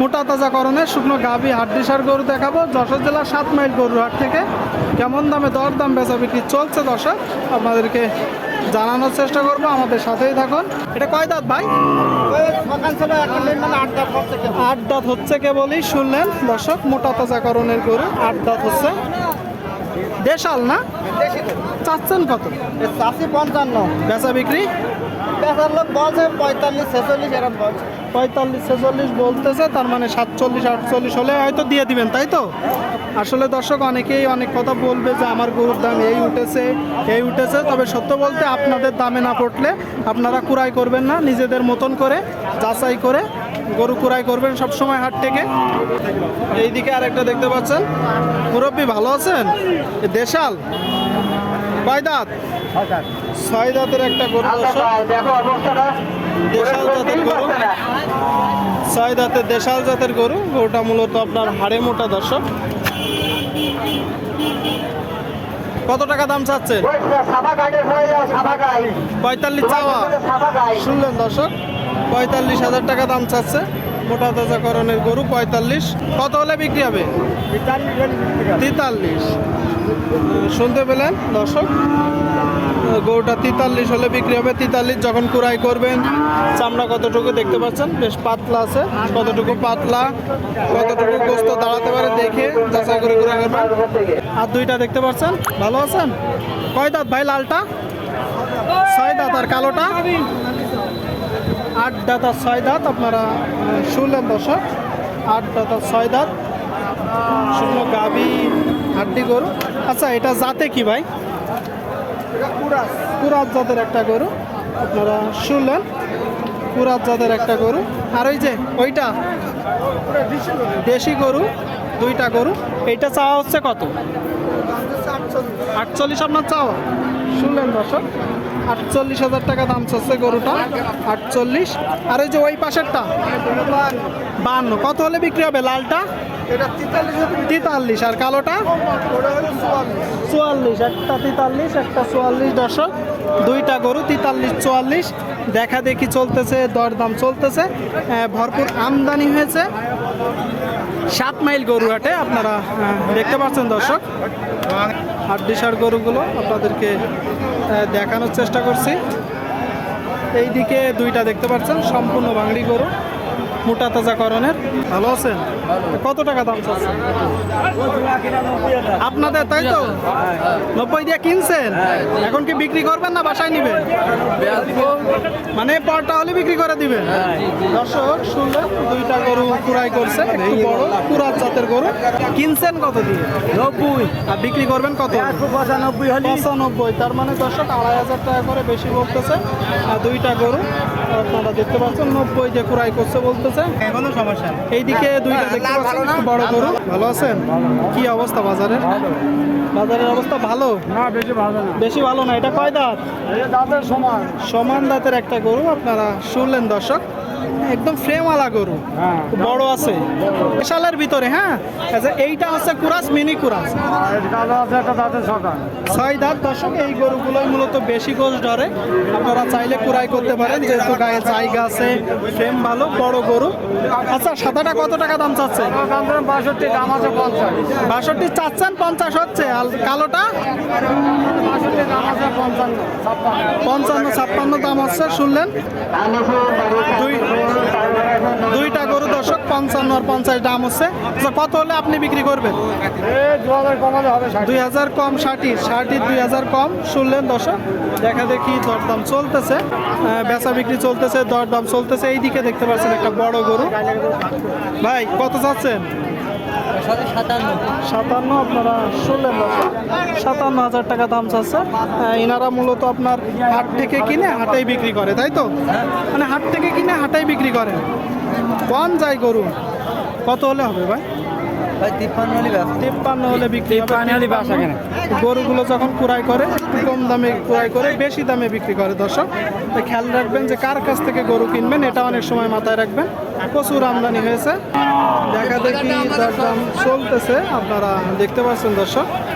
মোটা তাজাকরণের শুকনো গাভি হাড্ডিসার গরু দেখাবো। যশোর জেলার সাত মাইল গরুর হাট থেকে। কেমন দামে দর দাম বেচা বিক্রি চলছে দর্শক, আপনাদেরকে জানানোর চেষ্টা করব, আমাদের সাথেই থাকুন। এটা কয় দাঁত ভাই? আট দাঁত হচ্ছে কেবলই শুনলেন। দর্শক, মোটা তাজাকরণের গরু আট দাঁত হচ্ছে। দেশাল না? চাচ্ছেন কত? চাষি পঞ্চান্ন। বেচা বিক্রি? বেচার লোক বলছে পঁয়তাল্লিশ ছেচল্লিশ এরকম বলছে। পঁয়তাল্লিশ ছেচল্লিশ বলতেছে তার মানে সাতচল্লিশ আটচল্লিশ হলে হয়তো দিয়ে দিবেন তাই তো? আসলে দর্শক অনেকেই অনেক কথা বলবে যে আমার গরুর দাম এই উঠেছে এই উঠেছে তবে সত্য বলতে আপনাদের দামে না পড়লে আপনারা কুড়াই করবেন না নিজেদের মতন করে যাচাই করে গরু কুড়াই করবেন সব সময় হাট থেকে। এইদিকে আরেকটা দেখতে পাচ্ছেন। মুরব্বী ভালো আছেন? দেশাল? কয় দাঁত ছয় দাঁতের একটা গরু দেশাল জাতের গরু। ছয় দাঁতের দেশাল জাতের গরু। গরুটা মূলত আপনার হাড়ে মোটা দর্শক। কত টাকা দাম চাচ্ছে পঁয়তাল্লিশ চাওয়া। শুনলেন দর্শক? পঁয়তাল্লিশ হাজার টাকা দাম চাচ্ছে। মোটা তাজাকরণের গরু পঁয়তাল্লিশ। কত হলে বিক্রি হবে? তেতাল্লিশ। শুনতে পেলেন দর্শক? গরুটা তেতাল্লিশ হলে বিক্রি হবে। তেতাল্লিশ যখন কুড়াই করবেন, চামড়া কতটুকু দেখতে পাচ্ছেন? বেশ পাতলা আছে। কতটুকু পাতলা, কতটুকু গোস্ত দাঁড়াতে পারে দেখে যাচাই করে কুড়াই করবেন আর দুইটা দেখতে পাচ্ছেন? ভালো আছেন? কয় দাঁত ভাই, লালটা? ছয় দাঁত আর কালোটা? আট দাঁত ছয় দাঁত আপনারা শুনলেন দর্শক আট দাঁত ছয় দাঁত শুকনো গাভি হাড্ডি গরু। আচ্ছা এটা জাতে কি ভাই? কুরাত জাতের একটা গরু আপনারা শুনলেন কুরাত জাতের একটা গরু। আর ওই যে ওইটা? দেশি গরু। দুইটা গরু। এইটা চাওয়া হচ্ছে কত? আটচল্লিশ আপনার চাওয়া? শুনলেন দর্শক, আটচল্লিশ হাজার টাকা দাম চলছে গরুটা, আটচল্লিশ। আর ওই যে ওই পাশেরটা বান্ন। কত হলে বিক্রি হবে? লালটা? তেতাল্লিশ আর কালোটা? চুয়াল্লিশ। একটা তেতাল্লিশ একটা চুয়াল্লিশ দর্শক। দুইটা গরু তেতাল্লিশ চুয়াল্লিশ। দেখা দেখি চলতেছে দরদাম চলতেছে। ভরপুর আমদানি হয়েছে। সাত মাইল গরু হাটে আপনারা দেখতে পাচ্ছেন দর্শক। হাড্ডিসার গরুগুলো আপনাদেরকে দেখানোর চেষ্টা করছি। এইদিকে দুইটা দেখতে পাচ্ছেন সম্পূর্ণ বাংড়ি গরু মোটা তাজাকরণের ভালো আছেন? কত টাকা দাম চাচ্ছেন? আপনাদের তাই তো? নব্বই দিয়ে কিনছেন? এখন কি বিক্রি করবেন না বাসায় নিবেন? মানে পরটা হলে বিক্রি করে দিবেন? দর্শক শুনলেন দুইটা গরু কুড়াই করছে একটু বড় কুড়ার জাতের গরু। কিনছেন কত দিয়ে নব্বই। আর বিক্রি করবেন কত? পঁচানব্বই হলে। পঁচানব্বই। তার মানে দর্শক আড়াই হাজার টাকা করে বেশি বলতেছে। আর দুইটা গরু আপনারা দেখতে পাচ্ছেন নব্বই যে কুড়াই করছে বলতেছে। কোনো সমস্যা এইদিকে দুইটা পাচ্ছেন একটু বড় গরু ভালো আছেন? কি অবস্থা বাজারের? বাজারের অবস্থা ভালো? না বেশি ভালো না। বেশি ভালো না। এটা কয় দাঁত? দাঁতের সমান। সমান দাঁতের একটা গরু। আপনারা শুনলেন দর্শক। একদম ফ্রেমওয়ালা গরু। হ্যাঁ। বড় আছে। বিশালের ভিতরে হ্যাঁ? আচ্ছা এইটা হচ্ছে কুরাস মিনি কুরাস। ছয় দাঁত দর্শক এই গরুগুলোই মূলত বেশি গোছ ধরে। আপনারা চাইলে কুরাই করতে পারেন যেহেতু গায়ে জায়গা আছে ফ্রেম ভালো বড় গরু। আচ্ছা সাদাটা কত টাকা দাম চাচ্ছে? বাষট্টি দাম আছে পঞ্চাশ। বাষট্টি চাচ্ছেন পঞ্চাশ হচ্ছে। আর কালোটা? পঞ্চান্ন ছাপ্পান্ন। দাম হচ্ছে শুনলেন। দুই দুইটা গরু দর্শক, পঞ্চান্ন আর পঞ্চাশ দাম হচ্ছে। কত হলে আপনি বিক্রি করবেন? দুই হাজার কম ষাটি ষাটি দুই হাজার কম, শুনলেন দর্শক? দেখা দেখি দরদাম চলতেছে। বেচা বিক্রি চলতেছে, দরদাম চলতেছে। এইদিকে দেখতে পাচ্ছেন একটা বড় গরু। ভাই, কত চাচ্ছেন? সাতান্ন। আপনারা শুনলেন সাতান্ন হাজার টাকা দাম চাচ্ছে। এনারা মূলত আপনার হাট থেকে কিনে হাটাই বিক্রি করে তাই তো? মানে হাট থেকে কিনে হাটাই বিক্রি করে। কম যায় গরু? কত হলে হবে ভাই? ভাই তিপ্পান্ন হলে ব্যস্ত তিপ্পান্ন হলে বিক্রি হবে তিপ্পান্ন হলে বাসা কেনে? গরুগুলো যখন কুড়াই করে একটু কম দামে কুড়াই করে বেশি দামে বিক্রি করে দর্শক। তো খেয়াল রাখবেন যে কার কাছ থেকে গরু কিনবেন এটা অনেক সময় মাথায় রাখবেন। প্রচুর আমদানি হয়েছে। দেখা দেখি দরদাম চলতেছে আপনারা দেখতে পাচ্ছেন দর্শক।